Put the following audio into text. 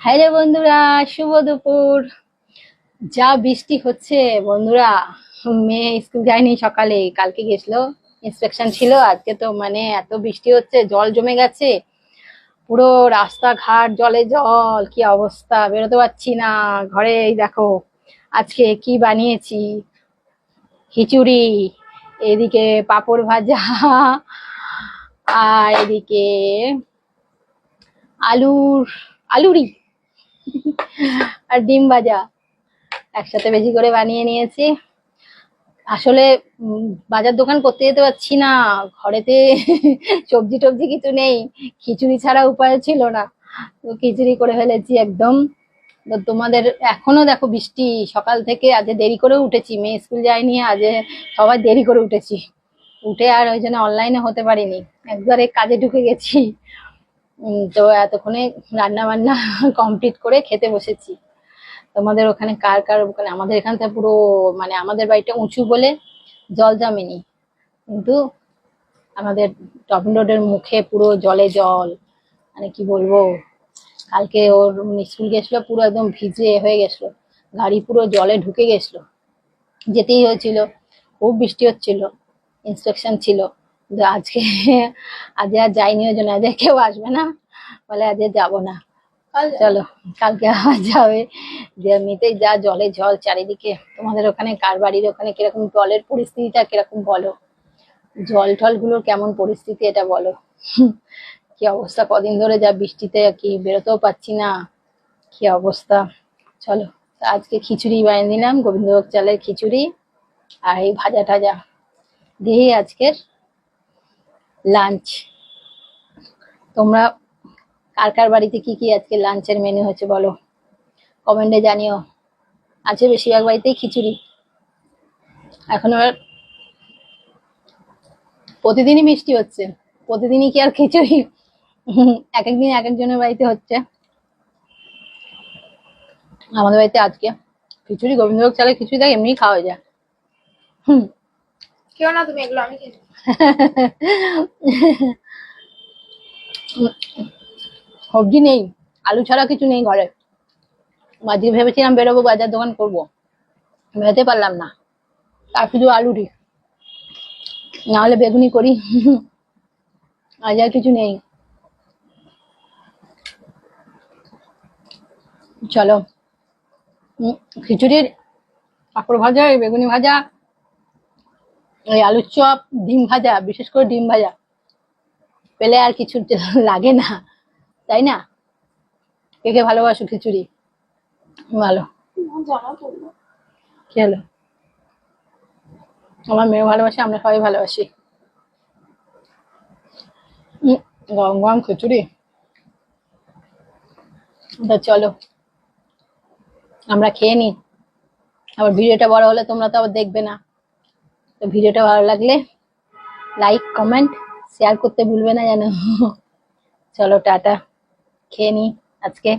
রে বন্ধুরা, শুভ দুপুর। যা বৃষ্টি হচ্ছে, বন্ধুরা মেয়ে স্কুল যায়নি সকালে, কালকে গেছিল ইন্সপেকশন ছিল, আজকে তো মানে এত বৃষ্টি হচ্ছে, জল জমে গেছে, পুরো রাস্তাঘাট জলে জল, কি অবস্থা, বেরোতে পারছি না, ঘরে দেখো, আজকে কি বানিয়েছি, খিচুড়ি, এদিকে পাঁপড় ভাজা, আর এদিকে আলুর আলুরি আর ডিম ভাজা একসাথে বেশি করে বানিয়ে নিয়েছি। আসলে বাজার দোকান করতে যেতে পারছি না। ঘরেতে সবজি টবজি কিছু নেই। খিচুড়ি ছাড়া উপায় ছিল না। তো খিচুড়ি করে ফেলেছি একদম। তো তোমাদের এখনও দেখো বৃষ্টি। সকাল থেকে আজ দেরি করে উঠেছি। মেয়ে স্কুল যায়নি, আজ সবাই দেরি করে উঠেছি। উঠে আর ওই জন্য অনলাইনে হতে পারিনি। একবারে কাজে ঢুকে গেছি। তো এতক্ষণে রান্না বান্না কমপ্লিট করে খেতে বসেছি। তোমাদের ওখানে কার কার ওখানে আমাদের এখানটা পুরো মানে আমাদের বাড়িটা উঁচু বলে জল জমেনি। কিন্তু আমাদের টপিং রোডের মুখে পুরো জলে জল মানে কি বলব, কালকে ওর স্কুল গেছিল, পুরো একদম ভিজে হয়ে গেছিল। গাড়ি পুরো জলে ঢুকে গেছিল। যেতেই হয়েছিল, খুব বৃষ্টি হচ্ছিল ইন্সপেকশন ছিল। কিন্তু আজকে আজ আর যাইনি ওই জন্য আজকে কেউ আসবে না। বলে আজকে যাব না। চলো কালকে আবার যাবে। যে এমনিতেই যা জলে জল চারিদিকে তোমাদের ওখানে কার বাড়ির ওখানে কীরকম জলের পরিস্থিতিটা কীরকম বলো? জল টলগুলোর কেমন পরিস্থিতি এটা বলো? কি অবস্থা? কদিন ধরে যা বৃষ্টিতে কি বেরোতেও পাচ্ছি না। কি অবস্থা? চলো আজকে খিচুড়ি বানিয়ে দিলাম গোবিন্দভোগ চালের খিচুড়ি আর এই ভাজা টাজা দিয়েই আজকের লাঞ্চ তোমরা কার কার বাড়িতে কি কি আজকে লাঞ্চের মেনু হচ্ছে বলো? কমেন্টে জানিও। আছে বেশিরভাগ বাড়িতেই খিচুড়ি। এখন আবার প্রতিদিনই মিষ্টি হচ্ছে। প্রতিদিনই কি আর খিচুড়ি? এক এক দিন এক একজনের বাড়িতে হচ্ছে। আমাদের বাড়িতে আজকে খিচুড়ি, গোবিন্দভোগ চালের খিচুড়ি দেখ এমনি খাওয়া যায়। হুম। না, তুমি এগুলো আমি খেয়ে সবজি নেই, আলু ছাড়া কিছু নেই ঘরে। আজকে ভেবেছিলাম বেরোবো, বাজার দোকান করব। বেরোতে পারলাম না। আর শুধু আলুরি না হলে বেগুনি করি। আজ আর কিছু নেই। চলো। খিচুড়ির পাঁপড় ভাজা, বেগুনি ভাজা এই আলুর চপ, ডিম ভাজা, বিশেষ করে ডিম ভাজা। পেলে আর কিছু লাগে না, তাই না? কে কে ভালোবাসো খিচুড়ি? ভালো। কি হলো? আমার মেয়ে ভালোবাসে, আমরা সবাই ভালোবাসি। গরম গরম খিচুড়ি? তা চলো, আমরা খেয়ে নিই। আবার ভিডিওটা বড় হলে তোমরা তো আবার দেখবে না। তো ভিডিওটা ভালো লাগলে লাইক কমেন্ট শেয়ার করতে ভুলবে না যেন। চলো, টাটা। খেয়ে নিই আজকে।